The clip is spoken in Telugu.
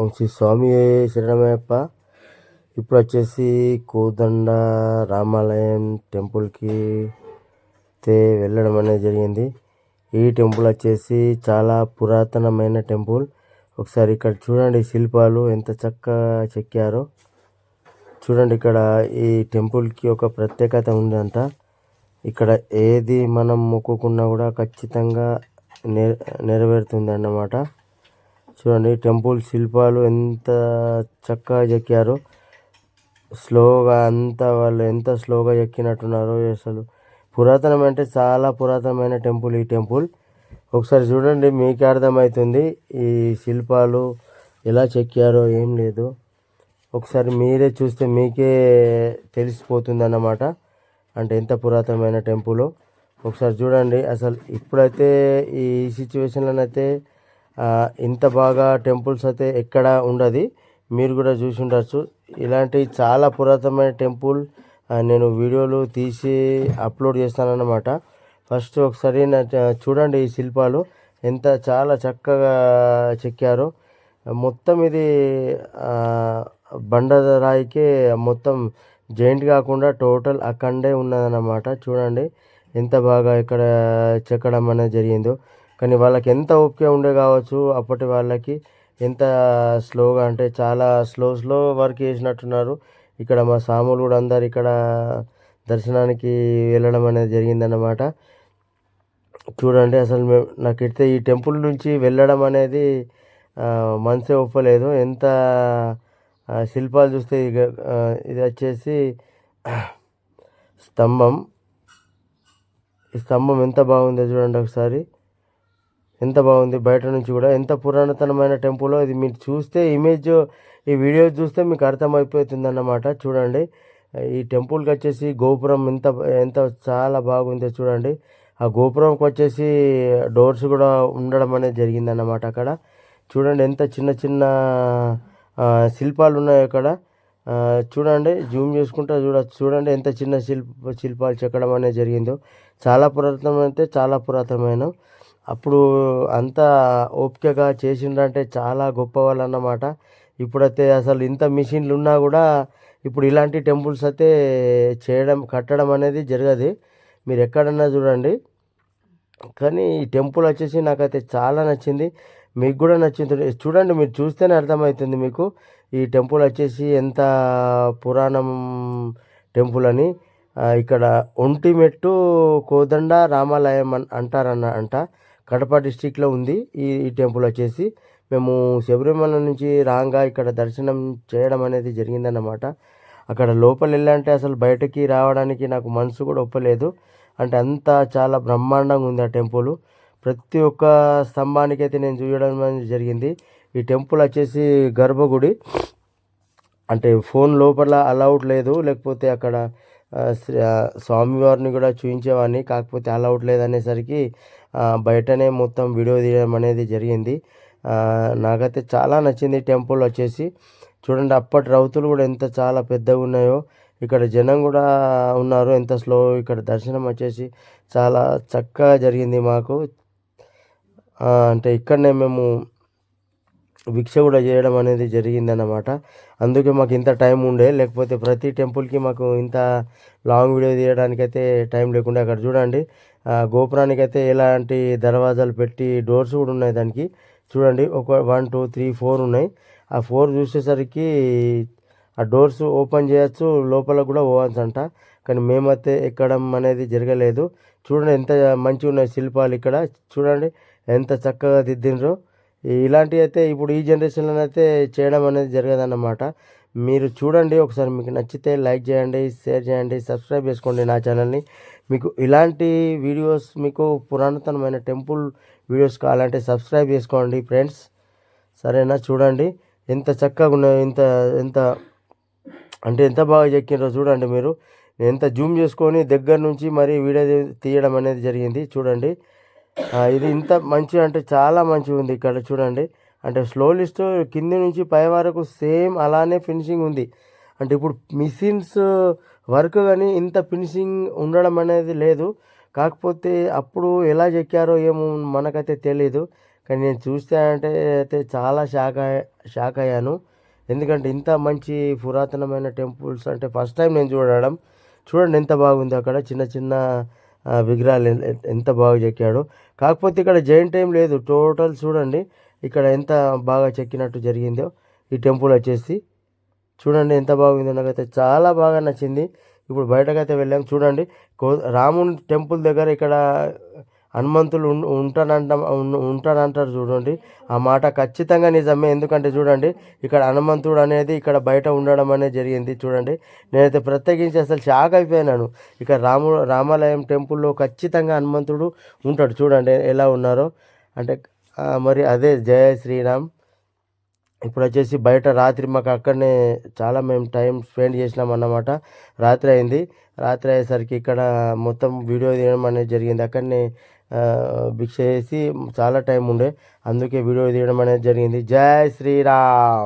ఓం శ్రీ స్వామి శరణమయ్యప్ప. ఇప్పుడు వచ్చేసి కోదండ రామాలయం టెంపుల్కి అయితే వెళ్ళడం అనేది జరిగింది. ఈ టెంపుల్ వచ్చేసి చాలా పురాతనమైన టెంపుల్. ఒకసారి ఇక్కడ చూడండి శిల్పాలు ఎంత చక్కగా చెక్కారో. చూడండి ఇక్కడ ఈ టెంపుల్కి ఒక ప్రత్యేకత ఉందంట. ఇక్కడ ఏది మనం మొక్కుకున్నా కూడా ఖచ్చితంగా నె నెరవేరుతుంది అన్నమాట చూడండి టెంపుల్ శిల్పాలు ఎంత చక్కగా చెక్కారు. స్లోగా అంతా వాళ్ళు ఎంత స్లోగా ఎక్కినట్టున్నారో అసలు. పురాతనం అంటే చాలా పురాతనమైన టెంపుల్ ఈ టెంపుల్. ఒకసారి చూడండి మీకే అర్థమవుతుంది ఈ శిల్పాలు ఎలా చెక్కారో ఏం లేదు. ఒకసారి మీరే చూస్తే మీకే తెలిసిపోతుంది అన్నమాట అంటే ఎంత పురాతనమైన టెంపుల్. ఒకసారి చూడండి అసలు ఇప్పుడైతే ఈ సిచ్యువేషన్లోనైతే ఇంత బాగా టెంపుల్స్ అయితే ఎక్కడ ఉండదు. మీరు కూడా చూసి ఉండొచ్చు. ఇలాంటి చాలా పురాతనమైన టెంపుల్ నేను వీడియోలు తీసి అప్లోడ్ చేస్తానన్నమాట. ఫస్ట్ ఒకసారి నా చూడండి ఈ శిల్పాలు. ఎంత చాలా చక్కగా చెక్కారు. మొత్తం ఇది బండరాయికే మొత్తం జాయింట్ కాకుండా టోటల్ అక్కడే ఉన్నదన్నమాట. చూడండి ఎంత బాగా ఇక్కడ చెక్కడం అనేది జరిగిందో. కానీ వాళ్ళకి ఎంత ఓపిక ఉండే కావచ్చు అప్పటి వాళ్ళకి ఎంత స్లోగా అంటే చాలా స్లో స్లో వర్క్ చేసినట్టున్నారు. ఇక్కడ మా సాములు కూడా అందరు ఇక్కడ దర్శనానికి వెళ్ళడం అనేది జరిగిందన్నమాట. చూడండి అసలు మేము నాకైతే ఈ టెంపుల్ నుంచి వెళ్ళడం అనేది మనసే ఒప్పలేదు. ఎంత శిల్పాలు చూస్తే ఇది వచ్చేసి స్తంభం. ఈ స్తంభం ఎంత బాగుందో చూడండి ఒకసారి. ఎంత బాగుంది బయట నుంచి కూడా. ఎంత పురాతనమైన టెంపుల్ ఇది మీరు చూస్తే ఇమేజ్ ఈ వీడియో చూస్తే మీకు అర్థమైపోతుంది అన్నమాట చూడండి ఈ టెంపుల్కి వచ్చేసి గోపురం ఎంత ఎంత చాలా బాగుందో చూడండి. ఆ గోపురంకి వచ్చేసి డోర్స్ కూడా ఉండడం అనేది జరిగిందన్నమాట అక్కడ. చూడండి ఎంత చిన్న చిన్న శిల్పాలు ఉన్నాయో అక్కడ. చూడండి జూమ్ చేసుకుంటే చూడ చూడండి ఎంత చిన్న శిల్ప శిల్పాలు చెక్కడం అనేది జరిగిందో. చాలా పురాతనమైతే అయితే చాలా పురాతనమైన. అప్పుడు అంత ఓపికగా చేసిండ్రంటే చాలా గొప్పవాళ్ళు అన్నమాట ఇప్పుడైతే అసలు ఇంత మిషన్లు ఉన్నా కూడా ఇప్పుడు ఇలాంటి టెంపుల్స్ అయితే చేయడం కట్టడం అనేది జరగదు. మీరు ఎక్కడన్నా చూడండి. కానీ ఈ టెంపుల్ వచ్చేసి నాకైతే చాలా నచ్చింది. మీకు కూడా నచ్చింది. చూడండి మీరు చూస్తేనే అర్థమవుతుంది మీకు ఈ టెంపుల్ వచ్చేసి ఎంత పురాణం టెంపుల్ అని. ఇక్కడ ఒంటిమెట్టు కోదండ రామాలయం అంటారన్న అంట. కడప డిస్టిక్లో ఉంది. ఈ ఈ టెంపుల్ వచ్చేసి మేము శబరిమల నుంచి రాగా ఇక్కడ దర్శనం చేయడం అనేది జరిగిందన్నమాట. అక్కడ లోపల వెళ్ళంటే అసలు బయటకి రావడానికి నాకు మనసు కూడా ఒప్పలేదు. అంటే అంతా చాలా బ్రహ్మాండంగా ఉంది ఆ టెంపుల్. ప్రతి ఒక్క స్తంభానికి అయితే నేను చూడడం అనేది జరిగింది. ఈ టెంపుల్ వచ్చేసి గర్భగుడి. అంటే ఫోన్ లోపల అలౌడ్ లేదు. లేకపోతే అక్కడ స్వామివారిని కూడా చూపించేవాడిని కాకపోతే అలౌడ్ లేదనేసరికి బయటనే మొత్తం వీడియో తీయడం అనేది జరిగింది. నాకైతే చాలా నచ్చింది టెంపుల్ వచ్చేసి. చూడండి అప్పటి రౌతులు కూడా ఎంత చాలా పెద్దగా ఉన్నాయో. ఇక్కడ జనం కూడా ఉన్నారు ఎంత స్లో. ఇక్కడ దర్శనం వచ్చేసి చాలా చక్కగా జరిగింది మాకు. అంటే ఇక్కడనే మేము భిక్ష కూడా చేయడం అనేది జరిగిందన్నమాట. అందుకే మాకు ఇంత టైం ఉండే. లేకపోతే ప్రతి టెంపుల్కి మాకు ఇంత లాంగ్ వీడియో తీయడానికైతే టైం లేకుండా. అక్కడ చూడండి గోపురానికైతే ఎలాంటి దర్వాజాలు పెట్టి డోర్స్ కూడా ఉన్నాయి దానికి. చూడండి ఒక వన్ టూ త్రీ ఫోర్ ఉన్నాయి. ఆ ఫోర్ చూసేసరికి ఆ డోర్స్ ఓపెన్ చేయొచ్చు లోపల కూడా పోవచ్చు అంట కానీ మేమైతే ఎక్కడం అనేది జరగలేదు. చూడండి ఎంత మంచిగా ఉన్నాయి శిల్పాలు ఇక్కడ. చూడండి ఎంత చక్కగా దిద్దినరో ఇలాంటివి అయితే ఇప్పుడు ఈ జనరేషన్లో అయితే చేయడం అనేది జరగదన్నమాట. మీరు చూడండి ఒకసారి మీకు నచ్చితే లైక్ చేయండి షేర్ చేయండి సబ్స్క్రైబ్ చేసుకోండి నా ఛానల్ని. మీకు ఇలాంటి వీడియోస్ మీకు పురాతనమైన టెంపుల్ వీడియోస్ కావాలంటే సబ్స్క్రైబ్ చేసుకోండి ఫ్రెండ్స్. సరేనా? చూడండి. ఎంత చక్కగా ఉన్నాయో ఎంత ఎంత అంటే ఎంత బాగా చెక్కినారో చూడండి మీరు. ఎంత జూమ్ చేసుకొని దగ్గర నుంచి మరి వీడియో తీయడం అనేది జరిగింది. చూడండి. ఇది ఇంత మంచి అంటే చాలా మంచిగా ఉంది ఇక్కడ చూడండి. అంటే స్లో లిస్ట్ కింది నుంచి పై వరకు సేమ్ అలానే ఫినిషింగ్ ఉంది. అంటే ఇప్పుడు మిషన్స్ వర్క్ కానీ ఇంత ఫినిషింగ్ ఉండడం అనేది లేదు. కాకపోతే అప్పుడు ఎలా చెక్కారో ఏమో మనకైతే తెలీదు. కానీ నేను చూస్తే అంటే అయితే చాలా షాక్ షాక్ అయ్యాను. ఎందుకంటే ఇంత మంచి పురాతనమైన టెంపుల్స్ అంటే ఫస్ట్ టైం నేను చూడడం. చూడండి ఎంత బాగుంది అక్కడ. చిన్న చిన్న విగ్రహాలు ఎంత బాగా చెక్కాడు. కాకపోతే ఇక్కడ జైన్ టైం లేదు. టోటల్ చూడండి. ఇక్కడ ఎంత బాగా చెక్కినట్టు జరిగిందో ఈ టెంపుల్ వచ్చేసి. చూడండి ఎంత బాగుందో నాకైతే చాలా బాగా నచ్చింది. ఇప్పుడు బయటకైతే వెళ్ళాం. చూడండి. కో రాముని టెంపుల్ దగ్గర ఇక్కడ హనుమంతులు ఉంటానంట ఉంటానంటారు చూడండి. ఆ మాట ఖచ్చితంగా నిజమే. ఎందుకంటే చూడండి ఇక్కడ హనుమంతుడు అనేది ఇక్కడ బయట ఉండడం అనేది జరిగింది చూడండి. నేనైతే ప్రత్యేకించి అసలు షాక్ అయిపోయినాను. ఇక్కడ రాము రామాలయం టెంపుల్లో ఖచ్చితంగా హనుమంతుడు ఉంటాడు చూడండి ఎలా ఉన్నారో. అంటే మరి అదే జయ శ్రీరామ్. ఇప్పుడు వచ్చేసి బయట రాత్రి మాకు అక్కడనే చాలా మేము టైం స్పెండ్ చేసినాం అన్నమాట. రాత్రి అయింది. రాత్రి అయ్యేసరికి ఇక్కడ మొత్తం వీడియో తీయడం అనేది జరిగింది. అక్కడనే భిక్ష చేసి చాలా టైం ఉండే. అందుకే వీడియో తీయడం అనేది జరిగింది. జై శ్రీరామ్!